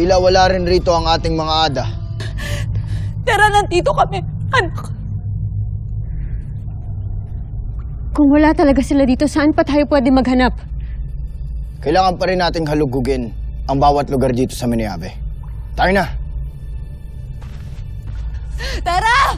Tila wala rin rito ang ating mga ada. Tara, nandito kami. Anak. Kung wala talaga sila dito, saan pa tayo pwede maghanap? Kailangan pa rin nating halugugin ang bawat lugar dito sa Miniabe. Tayo na! Tara!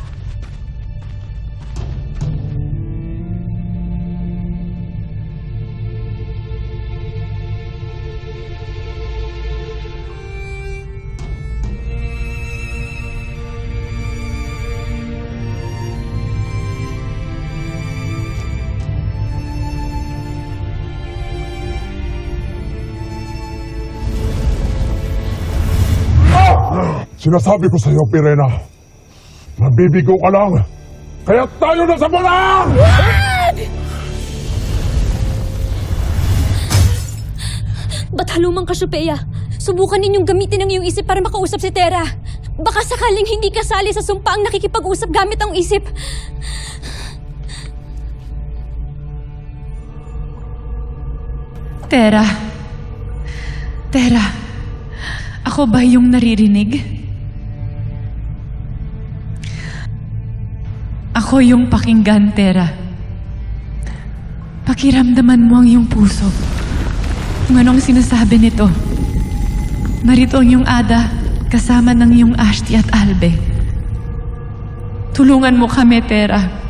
Sinasabi ko sa iyo, Pirena, mabibigo ka lang. Kaya tayo na sa balang! Ba't halumang Kasyopeya? Subukan ninyong gamitin ang iyong isip para makausap si Tera. Baka sakaling hindi kasali sa sumpa ang nakikipag-usap gamit ang isip. Tera. Tera. Ako ba yung naririnig? Ako yung pakinggan, Tera. Pakiramdaman mo ang iyong puso. Kung anong sinasabi nito. Narito ang iyong ada kasama ng iyong Ashti at Albe. Tulungan mo kami, Tera.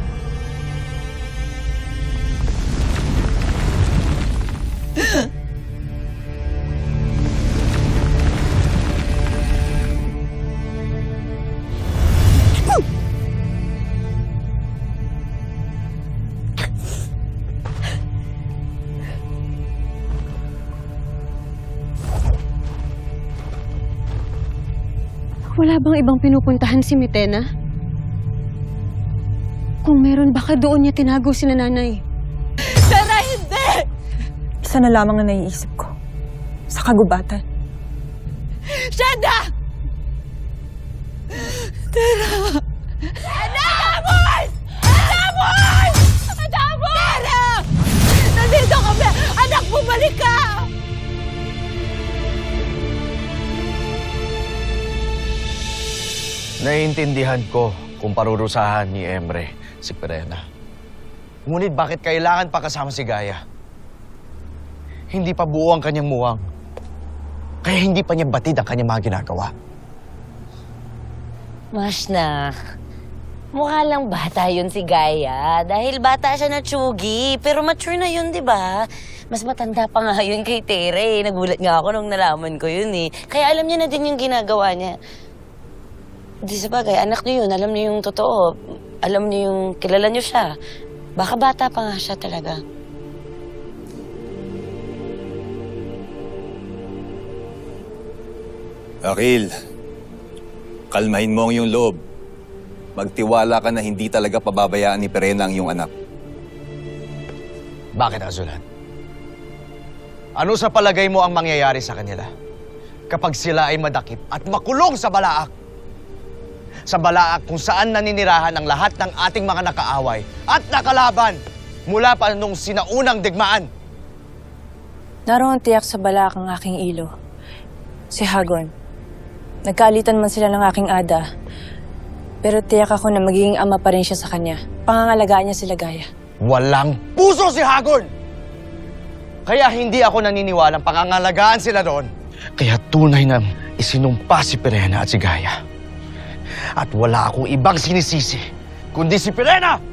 Wala bang ibang pinupuntahan si Mitena? Kung meron, baka doon niya tinago si nanay. Tara, hindi! Isa na lamang ang naiisip ko. Sa kagubatan. Shanda! Tara! Naiintindihan ko kung parurusahan ni Emre si Perena. Ngunit bakit kailangan pa kasama si Gaya? Hindi pa buo ang kanyang muwang. Kaya hindi pa niya batid ang kanyang mga ginagawa. Mas na, mukha lang bata yun si Gaya. Dahil bata siya na tsugi. Pero mature na yun, di ba? Mas matanda pa nga yun kay Tere. Nagulat nga ako nung nalaman ko yun eh. Kaya alam niya na din yung ginagawa niya. Di sa bagay, anak niyo yun. Alam niyo yung totoo. Alam niyo yung kilala niyo siya. Baka bata pa nga siya talaga. Akil, kalmahin mo ang iyong loob. Magtiwala ka na hindi talaga pababayaan ni Perena ang iyong anak. Bakit, Azulan? Ano sa palagay mo ang mangyayari sa kanila kapag sila ay madakip at makulong sa balaak? Sa balaak kung saan naninirahan ang lahat ng ating mga nakaaway at nakalaban mula pa nung sinaunang digmaan. Naroon tiyak sa balak ang aking ilo. Si Hagon. Nagkaalitan man sila ng aking ada. Pero tiyak ako na magiging ama pa rin siya sa kanya. Pangangalagaan niya sila gaya. Walang puso si Hagon! Kaya hindi ako naniniwalang pangangalagaan sila doon. Kaya tunay na isinumpa si Pirena at si Gaya. At wala akong ibang sinisisi, kundi si Pirena!